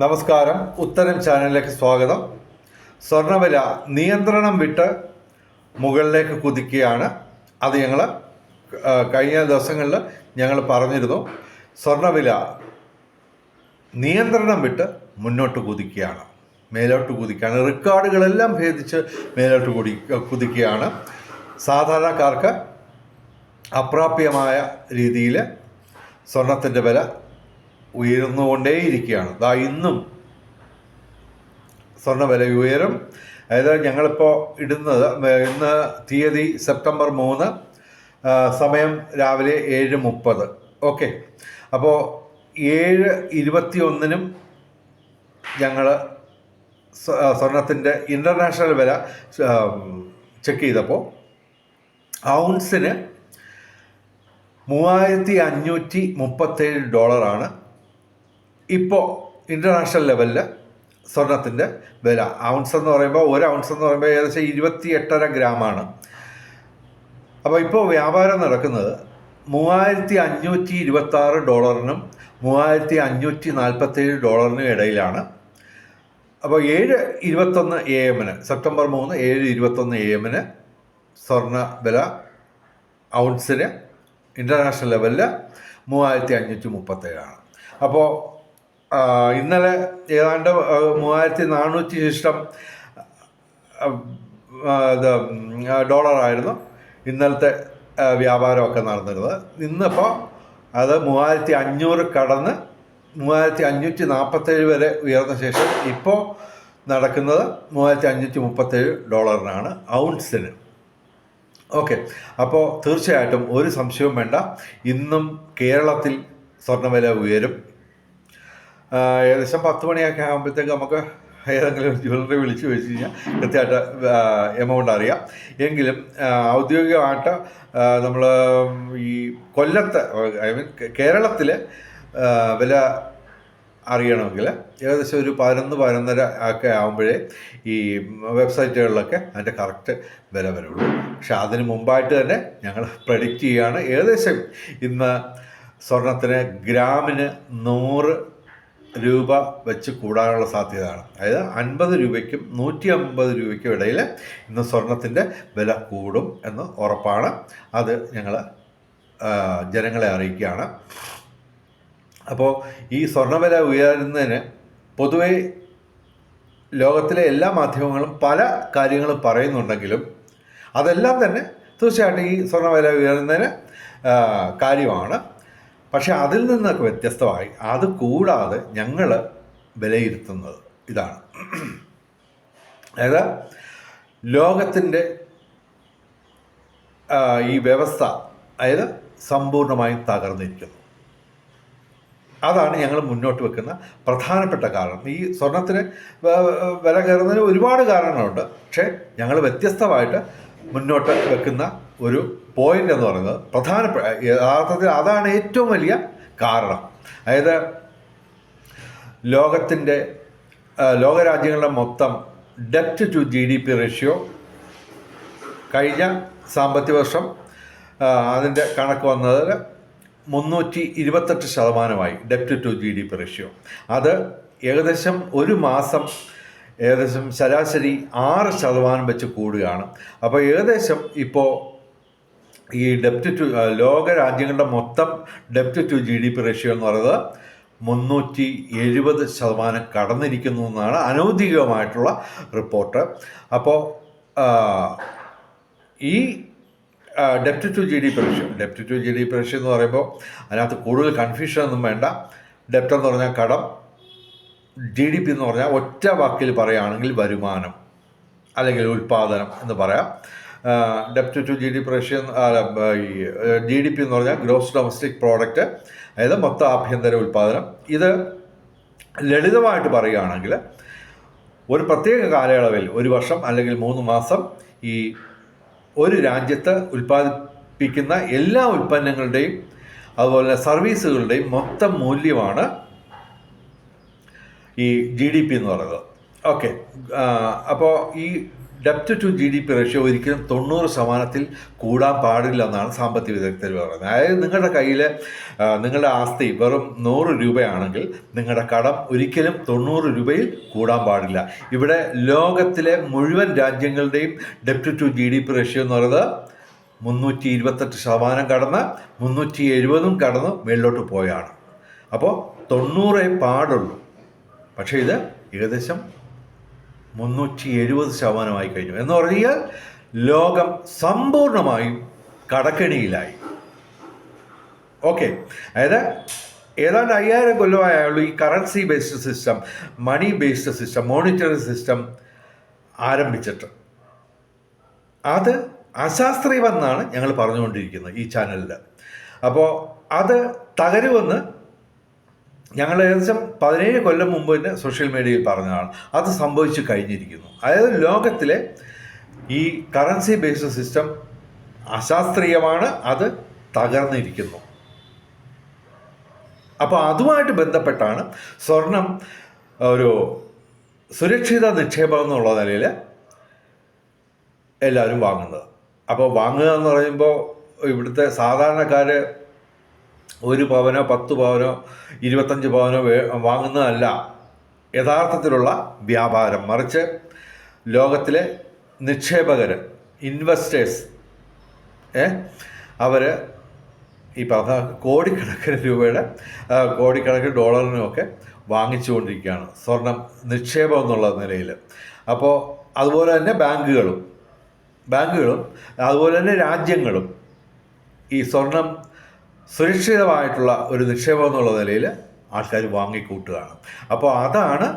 നമസ്കാരം. ഉത്തരം ചാനലിലേക്ക് സ്വാഗതം. സ്വർണവില നിയന്ത്രണം വിട്ട് മുകളിലേക്ക് കുതിക്കുകയാണ്. അത് ഞങ്ങൾ കഴിഞ്ഞ ദിവസങ്ങളിൽ ഞങ്ങൾ പറഞ്ഞിരുന്നു. സ്വർണവില നിയന്ത്രണം വിട്ട് മുന്നോട്ട് കുതിക്കുകയാണ്. മേലോട്ട് കുതിക്കുകയാണ്. റെക്കോർഡുകളെല്ലാം ഭേദിച്ച് മേലോട്ട് കുടി കുതിക്കുകയാണ്. സാധാരണക്കാർക്ക് അപ്രാപ്യമായ രീതിയിൽ സ്വർണത്തിന്റെ വില ഉയർന്നുകൊണ്ടേയിരിക്കുകയാണ്. ദാ ഇന്നും സ്വർണ വില ഉയരും. അതായത് ഞങ്ങളിപ്പോൾ ഇടുന്നത് ഇന്ന് തീയതി സെപ്റ്റംബർ മൂന്ന് സമയം രാവിലെ ഏഴ് മുപ്പത്. ഓക്കെ. അപ്പോൾ ഏഴ് ഇരുപത്തി ഒന്നിനും ഞങ്ങൾ സ്വർണത്തിന്റെ ഇന്റർനാഷണൽ വില ചെക്ക് ചെയ്തപ്പോൾ ഔൺസിന് മൂവായിരത്തി അഞ്ഞൂറ്റി മുപ്പത്തേഴ് ഡോളറാണ്. ഇപ്പോൾ ഇന്റർനാഷണൽ ലെവലിൽ സ്വർണത്തിന്റെ വില. ഔൺസ് എന്ന് പറയുമ്പോൾ ഒരു ഔൺസ് എന്ന് പറയുമ്പോൾ ഏകദേശം ഇരുപത്തി എട്ടര ഗ്രാമാണ് അപ്പോൾ ഇപ്പോൾ വ്യാപാരം നടക്കുന്നത് മൂവായിരത്തി അഞ്ഞൂറ്റി ഇരുപത്തി ആറ് ഡോളറിനും മൂവായിരത്തി അഞ്ഞൂറ്റി നാൽപ്പത്തേഴ് ഡോളറിനും ഇടയിലാണ്. അപ്പോൾ ഏഴ് ഇരുപത്തൊന്ന് എ എമ്മിന് സെപ്റ്റംബർ മൂന്ന് ഏഴ് ഇരുപത്തൊന്ന് എ എമ്മിന് സ്വർണ വില ഔൺസിന് ഇന്റർനാഷണൽ ലെവലിൽ മൂവായിരത്തി അഞ്ഞൂറ്റി മുപ്പത്തേഴാണ് അപ്പോൾ ഇന്നലെ ഏതാണ്ട് മൂവായിരത്തി നാനൂറ്റി ശിഷ്ടം ഇത് ഡോളറായിരുന്നു ഇന്നലത്തെ വ്യാപാരമൊക്കെ നടന്നിരുന്നത്. ഇന്നിപ്പോൾ അത് മൂവായിരത്തി അഞ്ഞൂറ് കടന്ന് മൂവായിരത്തി അഞ്ഞൂറ്റി നാൽപ്പത്തേഴ് വരെ ഉയർന്ന ശേഷം ഇപ്പോൾ നടക്കുന്നത് മൂവായിരത്തി അഞ്ഞൂറ്റി മുപ്പത്തേഴ് ഡോളറിനാണ് ഔൺസിന്. ഓക്കെ അപ്പോൾ തീർച്ചയായിട്ടും ഒരു സംശയവും വേണ്ട. ഇന്നും കേരളത്തിൽ സ്വർണവില ഉയരും. ഏകദേശം പത്ത് മണിയൊക്കെ ആകുമ്പോഴത്തേക്ക് നമുക്ക് ഏതെങ്കിലും ജ്വല്ലറി വിളിച്ച് വെച്ച് കഴിഞ്ഞാൽ കൃത്യമായിട്ട് എമൗണ്ട് അറിയാം. എങ്കിലും ഔദ്യോഗികമായിട്ട് നമ്മൾ ഈ കൊല്ലത്ത് ഐ മീൻ കേരളത്തിൽ വില അറിയണമെങ്കിൽ ഏകദേശം ഒരു പതിനൊന്ന് പതിനൊന്നര ഒക്കെ ആകുമ്പോഴേ ഈ വെബ്സൈറ്റുകളിലൊക്കെ അതിന്റെ കറക്റ്റ് വില വരുള്ളൂ. പക്ഷെ അതിന് മുമ്പായിട്ട് തന്നെ ഞങ്ങൾ പ്രഡിക്റ്റ് ചെയ്യുകയാണ്. ഏകദേശം ഇന്ന് സ്വർണത്തിന് ഗ്രാമിന് നൂറ് രൂപ വെച്ച് കൂടാനുള്ള സാധ്യതയാണ്. അതായത് അൻപത് രൂപയ്ക്കും നൂറ്റി അമ്പത് രൂപയ്ക്കും ഇടയിൽ ഇന്ന് സ്വർണത്തിന്റെ വില കൂടും എന്ന് ഉറപ്പാണ്. അത് ഞങ്ങൾ ജനങ്ങളെ അറിയിക്കുകയാണ്. അപ്പോൾ ഈ സ്വർണവില ഉയരുന്നതിന് പൊതുവെ ലോകത്തിലെ എല്ലാ മാധ്യമങ്ങളും പല കാര്യങ്ങളും പറയുന്നുണ്ടെങ്കിലും അതെല്ലാം തന്നെ തീർച്ചയായിട്ടും ഈ സ്വർണവില ഉയരുന്നതിന് കാര്യമാണ്. പക്ഷെ അതിൽ നിന്നൊക്കെ വ്യത്യസ്തമായി അത് കൂടാതെ ഞങ്ങൾ വിലയിരുത്തുന്നത് ഇതാണ്. അതായത് ലോകത്തിന്റെ ഈ വ്യവസ്ഥ അതായത് സമ്പൂർണമായും തകർന്നിരിക്കുന്നു. അതാണ് ഞങ്ങൾ മുന്നോട്ട് വെക്കുന്ന പ്രധാനപ്പെട്ട കാരണം. ഈ സ്വർണത്തിന് വില കയറുന്നതിന് ഒരുപാട് കാരണങ്ങളുണ്ട്. പക്ഷേ ഞങ്ങൾ വ്യത്യസ്തമായിട്ട് മുന്നോട്ട് വെക്കുന്ന ഒരു പോയിന്റ് എന്ന് പറയുന്നത് പ്രധാനപ്പെട്ട യഥാർത്ഥത്തിൽ അതാണ് ഏറ്റവും വലിയ കാരണം. അതായത് ലോകത്തിന്റെ ലോകരാജ്യങ്ങളുടെ മൊത്തം debt to G D P ratio കഴിഞ്ഞ സാമ്പത്തിക വർഷം അതിന്റെ കണക്ക് വന്നത് മുന്നൂറ്റി ഇരുപത്തെട്ട് ശതമാനമായി ഡെപ്റ്റ് to G D P ratio അത് ഏകദേശം ഒരു മാസം ഏകദേശം ശരാശരി ആറ് ശതമാനം വെച്ച് കൂടുകയാണ്. അപ്പോൾ ഏകദേശം ഇപ്പോൾ ഈ ഡെപ്റ്റ് ടു ലോക രാജ്യങ്ങളുടെ മൊത്തം ഡെപ്റ്റ് to G D P ratio എന്ന് പറയുന്നത് മുന്നൂറ്റി എഴുപത് ശതമാനം കടന്നിരിക്കുന്നു എന്നാണ് അനൗദ്യോഗികമായിട്ടുള്ള റിപ്പോർട്ട് അപ്പോൾ ഈ ഡെപ്റ്റ് to G D P ratio ഡെപ്റ്റ് to G D P ratio എന്ന് പറയുമ്പോൾ അതിനകത്ത് കൂടുതൽ കൺഫ്യൂഷൻ ഒന്നും വേണ്ട. ഡെപ്റ്റ് എന്ന് പറഞ്ഞാൽ കടം. ജി ഡി പി എന്ന് പറഞ്ഞാൽ ഒറ്റ വാക്കിൽ പറയുകയാണെങ്കിൽ വരുമാനം അല്ലെങ്കിൽ ഉൽപ്പാദനം എന്ന് പറയാം. ഡെപ്റ്റ് to G D P ratio ഈ ജി ഡി പി എന്ന് പറഞ്ഞാൽ ഗ്രോസ് ഡൊമസ്റ്റിക് പ്രോഡക്റ്റ് അതായത് മൊത്ത ആഭ്യന്തര ഉൽപ്പാദനം. ഇത് ലളിതമായിട്ട് പറയുകയാണെങ്കിൽ ഒരു പ്രത്യേക കാലയളവിൽ ഒരു വർഷം അല്ലെങ്കിൽ മൂന്ന് മാസം ഈ ഒരു രാജ്യത്ത് ഉൽപ്പാദിപ്പിക്കുന്ന എല്ലാ ഉൽപ്പന്നങ്ങളുടെയും അതുപോലെ സർവീസുകളുടെയും മൊത്തം മൂല്യമാണ് ഈ ജി ഡി പി എന്ന് പറയുന്നത്. ഓക്കെ. അപ്പോൾ ഈ ഡെപ്റ്റ് to G D P ratio ഒരിക്കലും തൊണ്ണൂറ് ശതമാനത്തിൽ കൂടാൻ പാടില്ല എന്നാണ് സാമ്പത്തിക വിദഗ്ധർ പറയുന്നത്. അതായത് നിങ്ങളുടെ കയ്യിൽ നിങ്ങളുടെ ആസ്തി വെറും നൂറ് രൂപയാണെങ്കിൽ നിങ്ങളുടെ കടം ഒരിക്കലും തൊണ്ണൂറ് രൂപയിൽ കൂടാൻ പാടില്ല. ഇവിടെ ലോകത്തിലെ മുഴുവൻ രാജ്യങ്ങളുടെയും ഡെപ്റ്റ് to G D P ratio എന്ന് പറയുന്നത് മുന്നൂറ്റി ഇരുപത്തെട്ട് ശതമാനം കടന്ന് മുന്നൂറ്റി എഴുപതും കടന്ന് മേളിലോട്ട് പോയാണ്. അപ്പോൾ തൊണ്ണൂറേ പാടുള്ളൂ. പക്ഷേ ഇത് ഏകദേശം മുന്നൂറ്റി എഴുപത് ശതമാനമായി കഴിഞ്ഞു. എന്ന് പറഞ്ഞാൽ ലോകം സമ്പൂർണമായും കടക്കെണിയിലായി. ഓക്കെ. അതായത് ഏതാണ്ട് അയ്യായിരം കൊല്ലമായുള്ളൂ ഈ currency based system money based system monetary system ആരംഭിച്ചിട്ട്. അത് അശാസ്ത്രീയമെന്നാണ് ഞങ്ങൾ പറഞ്ഞുകൊണ്ടിരിക്കുന്നത് ഈ ചാനലിൽ അപ്പോൾ അത് തകരുമെന്ന് ഞങ്ങൾ ഏകദേശം പതിനേഴ് കൊല്ലം മുമ്പ് തന്നെ സോഷ്യൽ മീഡിയയിൽ പറഞ്ഞതാണ്. അത് സംഭവിച്ചു കഴിഞ്ഞിരിക്കുന്നു. അതായത് ലോകത്തിലെ ഈ കറൻസി ബേസ്ഡ് സിസ്റ്റം അശാസ്ത്രീയമാണ് അത് തകർന്നിരിക്കുന്നു. അപ്പോൾ അതുമായിട്ട് ബന്ധപ്പെട്ടാണ് സ്വർണം ഒരു സുരക്ഷിത നിക്ഷേപം എന്നുള്ള നിലയിൽ എല്ലാവരും വാങ്ങുന്നത്. അപ്പോൾ വാങ്ങുക എന്ന് പറയുമ്പോൾ ഇവിടുത്തെ സാധാരണക്കാർ ഒരു പവനോ പത്ത് പവനോ ഇരുപത്തഞ്ച് പവനോ വാങ്ങുന്നതല്ല. യഥാർത്ഥത്തിലുള്ള വ്യാപാരം. മറിച്ച് ലോകത്തിലെ നിക്ഷേപകർ ഇൻവെസ്റ്റേഴ്സ് ഏ അവർ ഈ പറഞ്ഞ കോടിക്കണക്കിന് രൂപയുടെ കോടിക്കണക്കിന് ഡോളറിനുമൊക്കെ വാങ്ങിച്ചുകൊണ്ടിരിക്കുകയാണ്. സ്വർണം നിക്ഷേപം എന്നുള്ള നിലയിൽ അപ്പോൾ അതുപോലെ തന്നെ ബാങ്കുകളും ബാങ്കുകളും അതുപോലെ തന്നെ രാജ്യങ്ങളും ഈ സ്വർണം സുരക്ഷിതമായിട്ടുള്ള ഒരു നിക്ഷേപം എന്നുള്ള നിലയിൽ ആൾക്കാർ വാങ്ങിക്കൂട്ടുകയാണ്. അപ്പോൾ അതാണ്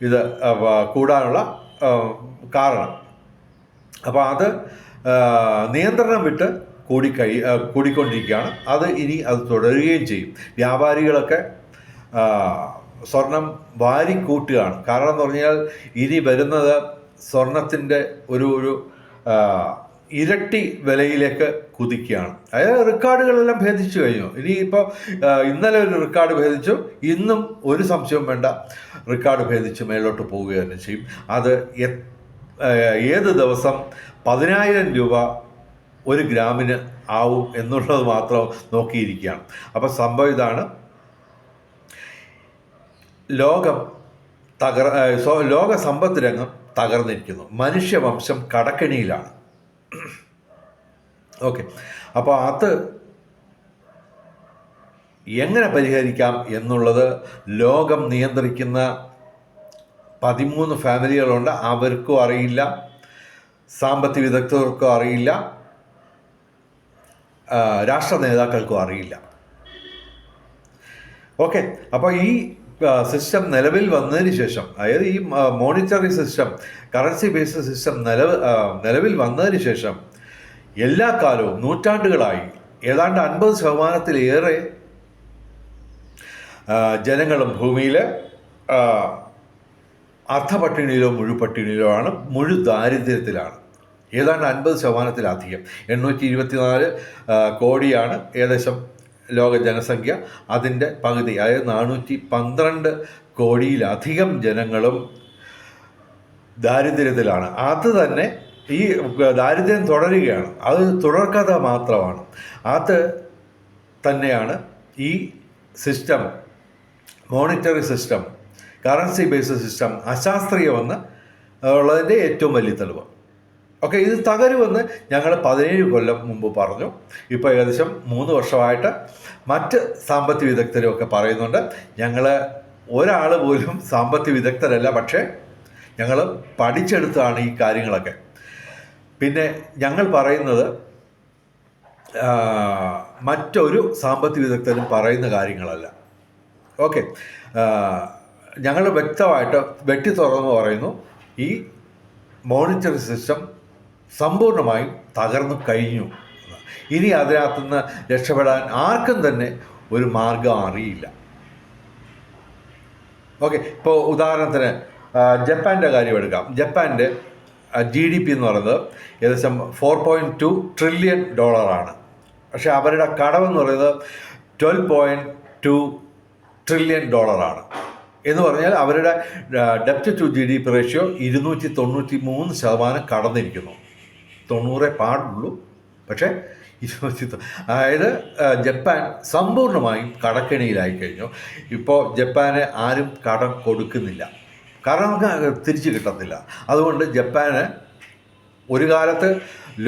ഇത് കൂടാനുള്ള കാരണം. അപ്പോൾ അത് നിയന്ത്രണം വിട്ട് കൂടിക്കഴി കൂടിക്കൊണ്ടിരിക്കുകയാണ്. അത് ഇനി അത് തുടരുകയും ചെയ്യും. വ്യാപാരികളൊക്കെ സ്വർണം വാരിക്കൂട്ടുകയാണ്. കാരണം എന്ന് പറഞ്ഞാൽ ഇനി വരുന്നത് സ്വർണത്തിന്റെ ഒരു ഒരു ഇരട്ടി വിലയിലേക്ക് കുതിക്കുകയാണ്. അതായത് റെക്കോർഡുകളെല്ലാം ഭേദിച്ചു കഴിഞ്ഞു. ഇനി ഇന്നലെ ഒരു റെക്കോർഡ് ഭേദിച്ചു ഇന്നും ഒരു സംശയവും വേണ്ട. റെക്കോർഡ് ഭേദിച്ച് മേലോട്ട് പോവുക തന്നെ ചെയ്യും. അത് ഏത് ദിവസം പതിനായിരം രൂപ ഒരു ഗ്രാമിന് ആവും എന്നുള്ളത് മാത്രം നോക്കിയിരിക്കുകയാണ്. അപ്പോൾ സംഭവം ഇതാണ്. ലോകം തകർ ലോക സമ്പത്ത് രംഗം തകർന്നിരിക്കുന്നു മനുഷ്യവംശം കടക്കെണിയിലാണ്. ഓക്കെ അപ്പോൾ അത് എങ്ങനെ പരിഹരിക്കാം എന്നുള്ളത് ലോകം നിയന്ത്രിക്കുന്ന പതിമൂന്ന് ഫാമിലികളുണ്ട്. അവർക്കും അറിയില്ല. സാമ്പത്തിക വിദഗ്ധർക്കും അറിയില്ല. രാഷ്ട്ര നേതാക്കൾക്കും അറിയില്ല. ഓക്കെ അപ്പോൾ ഈ സിസ്റ്റം നിലവിൽ വന്നതിന് ശേഷം അതായത് ഈ monetary system currency based system നിലവ് നിലവിൽ വന്നതിന് ശേഷം എല്ലാ കാലവും നൂറ്റാണ്ടുകളായി ഏതാണ്ട് അൻപത് ശതമാനത്തിലേറെ ജനങ്ങളും ഭൂമിയിൽ അർദ്ധപട്ടിണിയിലോ മുഴുപട്ടിണിയിലോ ആണ് മുഴു ദാരിദ്ര്യത്തിലാണ്. ഏതാണ്ട് അൻപത് ശതമാനത്തിലധികം. എണ്ണൂറ്റി ഇരുപത്തിനാല് കോടിയാണ് ഏകദേശം ലോക ജനസംഖ്യ അതിന്റെ പകുതി അതായത് നാനൂറ്റി പന്ത്രണ്ട് കോടിയിലധികം ജനങ്ങളും ദാരിദ്ര്യത്തിലാണ്. അത് തന്നെ ഈ ദാരിദ്ര്യം തുടരുകയാണ്. അത് തുടർക്കഥ മാത്രമാണ്. അത് തന്നെയാണ് ഈ system monetary system currency based system അശാസ്ത്രീയമെന്ന് ഉള്ളതിന്റെ ഏറ്റവും വലിയ തെളിവ്. ഓക്കെ ഇത് തകരുമെന്ന് ഞങ്ങൾ പതിനേഴ് കൊല്ലം മുമ്പ് പറഞ്ഞു. ഇപ്പോൾ ഏകദേശം മൂന്ന് വർഷമായിട്ട് മറ്റ് സാമ്പത്തിക വിദഗ്ധരും ഒക്കെ പറയുന്നുണ്ട്. ഞങ്ങൾ ഒരാൾ പോലും സാമ്പത്തിക വിദഗ്ധരല്ല പക്ഷേ ഞങ്ങൾ പഠിച്ചെടുത്താണ് ഈ കാര്യങ്ങളൊക്കെ. പിന്നെ ഞങ്ങൾ പറയുന്നത് മറ്റൊരു സാമ്പത്തിക വിദഗ്ധരും പറയുന്ന കാര്യങ്ങളല്ല. ഓക്കെ ഞങ്ങൾ വ്യക്തമായിട്ട് വെട്ടി തുറന്ന് പറയുന്നു ഈ മോണിറ്ററി സിസ്റ്റം സമ്പൂർണമായും തകർന്നു കഴിഞ്ഞു. ഇനി ഇനി അതിനകത്തുനിന്ന് രക്ഷപ്പെടാൻ ആർക്കും തന്നെ ഒരു മാർഗം അറിയില്ല. ഓക്കെ ഇപ്പോൾ ഉദാഹരണത്തിന് ജപ്പാന്റെ കാര്യം എടുക്കാം. ജപ്പാന്റെ ജി ഡി പി എന്ന് പറയുന്നത് ഏകദേശം ഫോർ പോയിന്റ് ടു ട്രില്യൺ ഡോളറാണ് പക്ഷേ അവരുടെ കടമെന്ന് പറയുന്നത് ട്വൽവ് പോയിന്റ് ടു ട്രില്യൺ ഡോളറാണ് എന്ന് പറഞ്ഞാൽ അവരുടെ ഡെപ്റ്റ് to G D P ratio ഇരുന്നൂറ്റി തൊണ്ണൂറ്റി മൂന്ന് ശതമാനം കടന്നിരിക്കുന്നു. തൊണ്ണൂറേ പാടുള്ളൂ. പക്ഷേ ഇരുപത്തി അതായത് ജപ്പാൻ സമ്പൂർണമായും കടക്കെണിയിലായി കഴിഞ്ഞു. ഇപ്പോൾ ജപ്പാന് ആരും കടം കൊടുക്കുന്നില്ല. നമുക്ക് തിരിച്ചു കിട്ടത്തില്ല. അതുകൊണ്ട് ജപ്പാന് ഒരു കാലത്ത്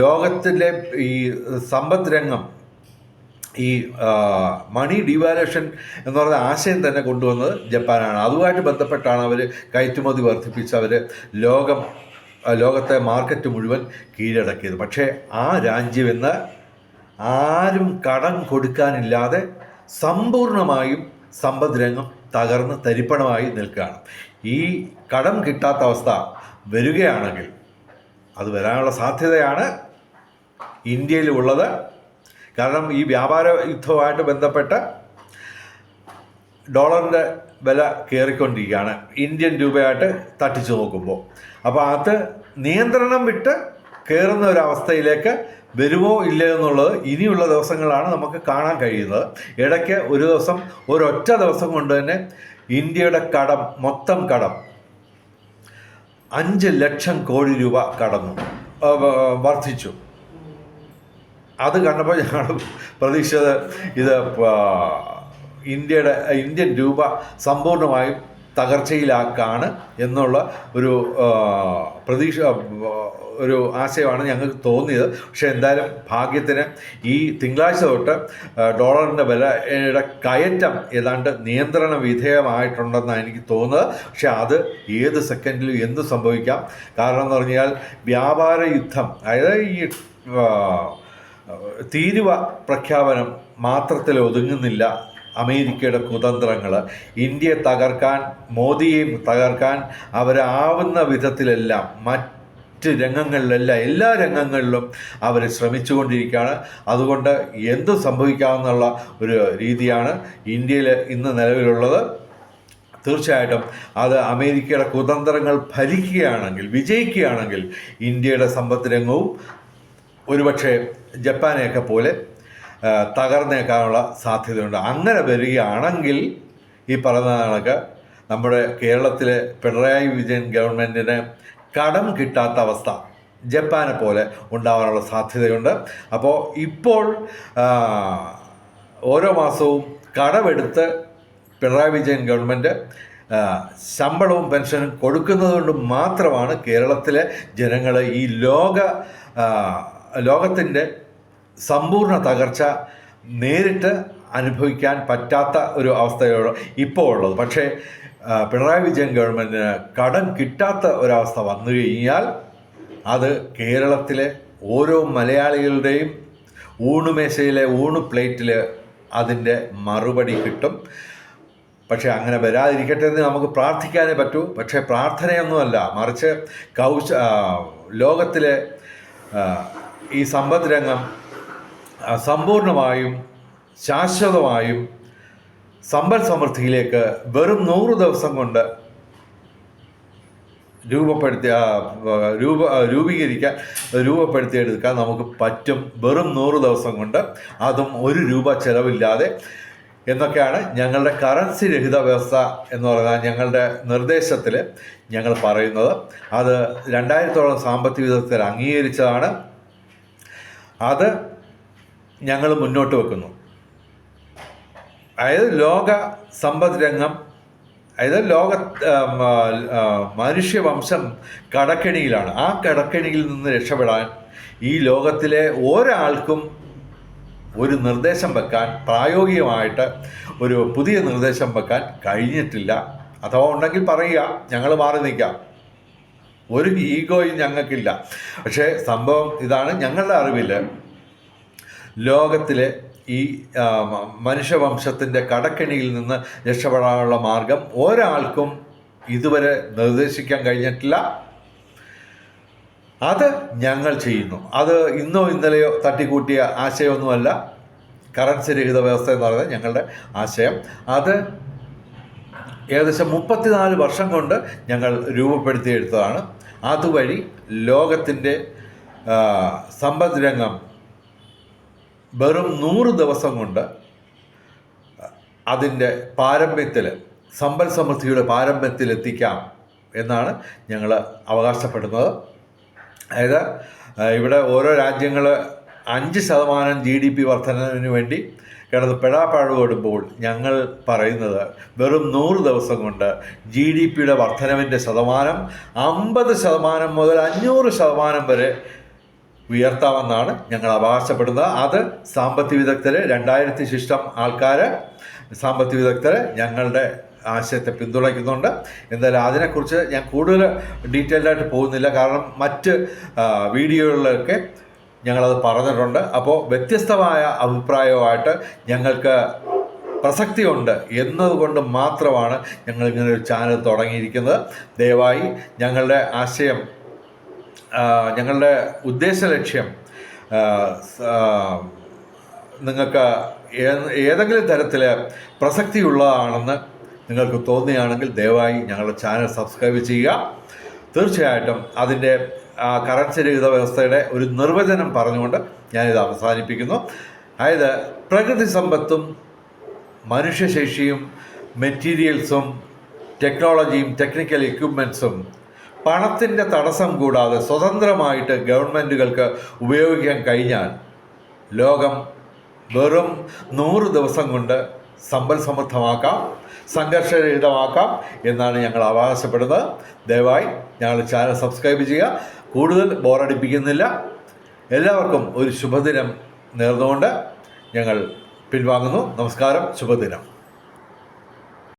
ലോകത്തിലെ ഈ സമ്പദ് രംഗം ഈ മണി ഡിവാലേഷൻ എന്ന് പറയുന്ന ആശയം തന്നെ കൊണ്ടുവന്നത് ജപ്പാനാണ്. അതുമായിട്ട് ബന്ധപ്പെട്ടാണ് അവർ കയറ്റുമതി വർദ്ധിപ്പിച്ച് അവർ ലോകം ലോകത്തെ മാർക്കറ്റ് മുഴുവൻ കീഴടക്കിയത്. പക്ഷേ ആ രാജ്യം ഇന്ന് ആരും കടം കൊടുക്കാനില്ലാതെ സമ്പൂർണമായും സമ്പദ് രംഗം തകർന്ന് തരിപ്പണമായി നിൽക്കുകയാണ്. ഈ കടം കിട്ടാത്ത അവസ്ഥ വരികയാണെങ്കിൽ അത് വരാനുള്ള സാധ്യതയാണ് ഇന്ത്യയിലുള്ളത് കാരണം ഈ വ്യാപാര യുദ്ധവുമായിട്ട് ബന്ധപ്പെട്ട് ഡോളറിന്റെ വില കയറിക്കൊണ്ടിരിക്കുകയാണ് ഇന്ത്യൻ രൂപയായിട്ട് തട്ടിച്ചു നോക്കുമ്പോൾ. അപ്പോൾ അത് നിയന്ത്രണം വിട്ട് കയറുന്ന ഒരവസ്ഥയിലേക്ക് വരുമോ ഇല്ലയോ എന്നുള്ളത് ഇനിയുള്ള ദിവസങ്ങളാണ് നമുക്ക് കാണാൻ കഴിയുന്നത്. ഇടയ്ക്ക് ഒരു ദിവസം ഒരൊറ്റ ദിവസം കൊണ്ട് തന്നെ ഇന്ത്യയുടെ കടം മൊത്തം കടം അഞ്ച് ലക്ഷം കോടി രൂപ കടന്നു വർദ്ധിച്ചു. അത് കണ്ടപ്പോൾ ഞങ്ങൾ പ്രതീക്ഷിച്ചത് ഇത് ഇന്ത്യയുടെ ഇന്ത്യൻ രൂപ സമ്പൂർണമായും തകർച്ചയിലാക്കാണ് എന്നുള്ള ഒരു പ്രതീക്ഷ ഒരു ആശയമാണ് ഞങ്ങൾക്ക് തോന്നിയത്. പക്ഷേ എന്തായാലും ഭാഗ്യത്തിന് ഈ തിങ്കളാഴ്ച തൊട്ട് ഡോളറിന്റെ വിലയുടെ കയറ്റം ഏതാണ്ട് നിയന്ത്രണ വിധേയമായിട്ടുണ്ടെന്നാണ് എനിക്ക് തോന്നുന്നത്. പക്ഷേ അത് ഏത് സെക്കൻഡിലും എന്ത് സംഭവിക്കാം? കാരണം എന്ന് പറഞ്ഞാൽ വ്യാപാര യുദ്ധം അതായത് ഈ തീരുവ പ്രഖ്യാപനം മാത്രത്തിൽ ഒതുങ്ങുന്നില്ല അമേരിക്കയുടെ കുതന്ത്രങ്ങൾ ഇന്ത്യയെ തകർക്കാൻ മോദിയെയും തകർക്കാൻ അവരാവുന്ന വിധത്തിലെല്ലാം മറ്റ് രംഗങ്ങളിലല്ല എല്ലാ രംഗങ്ങളിലും അവർ ശ്രമിച്ചുകൊണ്ടിരിക്കുകയാണ്. അതുകൊണ്ട് എന്ത് സംഭവിക്കാമെന്നുള്ള ഒരു രീതിയാണ് ഇന്ത്യയിൽ ഇന്ന് നിലവിലുള്ളത്. തീർച്ചയായിട്ടും അത് അമേരിക്കയുടെ കുതന്ത്രങ്ങൾ ഭരിക്കുകയാണെങ്കിൽ വിജയിക്കുകയാണെങ്കിൽ ഇന്ത്യയുടെ സമ്പദ് രംഗവും ഒരുപക്ഷെ ജപ്പാനെയൊക്കെ പോലെ തകർന്നേക്കാനുള്ള സാധ്യതയുണ്ട്. അങ്ങനെ വരികയാണെങ്കിൽ ഈ പറയുന്ന കണക്ക് നമ്മുടെ കേരളത്തിലെ പിണറായി വിജയൻ ഗവൺമെന്റിന് കടം കിട്ടാത്ത അവസ്ഥ ജപ്പാനെ പോലെ ഉണ്ടാവാനുള്ള സാധ്യതയുണ്ട്. അപ്പോൾ ഇപ്പോൾ ഓരോ മാസവും കടമെടുത്ത് പിണറായി വിജയൻ ഗവൺമെന്റ് ശമ്പളവും പെൻഷനും കൊടുക്കുന്നത് കൊണ്ട് മാത്രമാണ് കേരളത്തിലെ ജനങ്ങൾ ഈ ലോക ലോകത്തിന്റെ സമ്പൂർണ തകർച്ച നേരിട്ട് അനുഭവിക്കാൻ പറ്റാത്ത ഒരു അവസ്ഥയോട് ഇപ്പോൾ ഉള്ളത്. പക്ഷേ പിണറായി വിജയൻ ഗവൺമെന്റിന് കടം കിട്ടാത്ത ഒരവസ്ഥ വന്നു കഴിഞ്ഞാൽ അത് കേരളത്തിലെ ഓരോ മലയാളികളുടെയും ഊണുമേശയിലെ ഊണ് പ്ലേറ്റിൽ അതിന്റെ മറുപടി കിട്ടും. പക്ഷേ അങ്ങനെ വരാതിരിക്കട്ടെ എന്ന് നമുക്ക് പ്രാർത്ഥിക്കാനേ പറ്റൂ. പക്ഷേ പ്രാർത്ഥനയൊന്നുമല്ല. മറിച്ച് കൗശ ലോകത്തിലെ ഈ സമ്പദ് രംഗം ആ, സമ്പൂർണമായും ശാശ്വതമായും സമ്പൽ സമൃദ്ധിയിലേക്ക് വെറും നൂറ് ദിവസം കൊണ്ട് രൂപപ്പെടുത്തി രൂപ രൂപീകരിക്കാൻ രൂപപ്പെടുത്തിയെടുക്കാൻ നമുക്ക് പറ്റും. വെറും നൂറ് ദിവസം കൊണ്ട് അതും ഒരു രൂപ ചിലവില്ലാതെ എന്നൊക്കെയാണ് ഞങ്ങളുടെ കറൻസി രഹിത വ്യവസ്ഥ എന്ന് പറഞ്ഞാൽ ഞങ്ങളുടെ നിർദ്ദേശത്തിൽ ഞങ്ങൾ പറയുന്നത്. അത് രണ്ടായിരത്തോളം സാമ്പത്തിക വിദഗ്ധർ അംഗീകരിച്ചതാണ്. അത് ഞങ്ങൾ മുന്നോട്ട് വെക്കുന്നു. അതായത് ലോക സമ്പദ് രംഗം അതായത് ലോക മനുഷ്യവംശം കടക്കെണിയിലാണ്. ആ കടക്കെണിയിൽ നിന്ന് രക്ഷപ്പെടാൻ ഈ ലോകത്തിലെ ഒരാൾക്കും ഒരു നിർദ്ദേശം വെക്കാൻ പ്രായോഗികമായിട്ട് ഒരു പുതിയ നിർദ്ദേശം വെക്കാൻ കഴിഞ്ഞിട്ടില്ല. അഥവാ ഉണ്ടെങ്കിൽ പറയുക ഞങ്ങൾ മാറി നിൽക്കാം. ഒരു ഈഗോയും ഞങ്ങൾക്കില്ല. പക്ഷേ സംഭവം ഇതാണ് ഞങ്ങളുടെ അറിവിൽ ലോകത്തിലെ ഈ മനുഷ്യവംശത്തിന്റെ കടക്കെണിയിൽ നിന്ന് രക്ഷപ്പെടാനുള്ള മാർഗം ഒരാൾക്കും ഇതുവരെ നിർദ്ദേശിക്കാൻ കഴിഞ്ഞിട്ടില്ല. അത് ഞങ്ങൾ ചെയ്യുന്നു. അത് ഇന്നോ ഇന്നലെയോ തട്ടിക്കൂട്ടിയ ആശയമൊന്നുമല്ല. കറൻസി രഹിത വ്യവസ്ഥ എന്ന് പറയുന്നത് ഞങ്ങളുടെ ആശയം. അത് ഏകദേശം മുപ്പത്തിനാല് വർഷം കൊണ്ട് ഞങ്ങൾ രൂപപ്പെടുത്തിയെടുത്തതാണ്. അതുവഴി ലോകത്തിന്റെ സമ്പദ്രംഗം സമ്പദ് രംഗം വെറും നൂറ് ദിവസം കൊണ്ട് അതിന്റെ പാരമ്യത്തിൽ സമ്പൽ സമൃദ്ധിയുടെ പാരമ്പര്യത്തിലെത്തിക്കാം എന്നാണ് ഞങ്ങൾ അവകാശപ്പെടുന്നത്. അതായത് ഇവിടെ ഓരോ രാജ്യങ്ങൾ അഞ്ച് ശതമാനം ജി ഡി പി വർധനവിന് വേണ്ടി കിടന്ന് പെടാപ്പാടുപെടുമ്പോൾ ഞങ്ങൾ പറയുന്നത് വെറും നൂറ് ദിവസം കൊണ്ട് ജി ഡി പിയുടെ വർധനവിന്റെ ശതമാനം അമ്പത് ശതമാനം മുതൽ അഞ്ഞൂറ് ശതമാനം വരെ ഉയർത്താമെന്നാണ് ഞങ്ങൾ അവകാശപ്പെടുന്നത്. അത് സാമ്പത്തിക വിദഗ്ധർ രണ്ടായിരത്തി ശിഷ്ടം ആൾക്കാർ സാമ്പത്തിക വിദഗ്ധർ ഞങ്ങളുടെ ആശയത്തെ പിന്തുണയ്ക്കുന്നുണ്ട്. എന്തായാലും അതിനെക്കുറിച്ച് ഞാൻ കൂടുതൽ ഡീറ്റെയിൽഡ് ആയിട്ട് പോകുന്നില്ല. കാരണം മറ്റ് വീഡിയോകളിലൊക്കെ ഞങ്ങളത് പറഞ്ഞിട്ടുണ്ട്. അപ്പോൾ വ്യത്യസ്തമായ അഭിപ്രായവുമായിട്ട് ഞങ്ങൾക്ക് പ്രസക്തിയുണ്ട് എന്നതുകൊണ്ട് മാത്രമാണ് ഞങ്ങൾ ഇങ്ങനെ ഒരു ചാനൽ തുടങ്ങിയിരിക്കുന്നത്. ദയവായി ഞങ്ങളുടെ ആശയം ഞങ്ങളുടെ ഉദ്ദേശ ലക്ഷ്യം നിങ്ങൾക്ക് ഏതെങ്കിലും തരത്തിൽ പ്രസക്തിയുള്ളതാണെന്ന് നിങ്ങൾക്ക് തോന്നുകയാണെങ്കിൽ ദയവായി ഞങ്ങളുടെ ചാനൽ സബ്സ്ക്രൈബ് ചെയ്യുക. തീർച്ചയായിട്ടും അതിന്റെ ആ, കറൻസി രഹിത വ്യവസ്ഥയുടെ ഒരു നിർവചനം പറഞ്ഞുകൊണ്ട് ഞാനിത് അവസാനിപ്പിക്കുന്നു. അതായത് പ്രകൃതി സമ്പത്തും മനുഷ്യശേഷിയും മെറ്റീരിയൽസും ടെക്നോളജിയും ടെക്നിക്കൽ എക്യുപ്മെൻസും പണത്തിന്റെ തടസ്സം കൂടാതെ സ്വതന്ത്രമായിട്ട് ഗവൺമെന്റുകൾക്ക് ഉപയോഗിക്കാൻ കഴിഞ്ഞാൽ ലോകം വെറും നൂറ് ദിവസം കൊണ്ട് സമ്പൽ സമൃദ്ധമാക്കാം സംഘർഷരഹിതമാക്കാം എന്നാണ് ഞങ്ങൾ അവകാശപ്പെടുന്നത്. ദയവായി ഞങ്ങളുടെ ചാനൽ സബ്സ്ക്രൈബ് ചെയ്യുക. കൂടുതൽ ബോറടിപ്പിക്കുന്നില്ല എല്ലാവർക്കും ഒരു ശുഭദിനം നേർന്നുകൊണ്ട് ഞങ്ങൾ പിൻവാങ്ങുന്നു. നമസ്കാരം. ശുഭദിനം.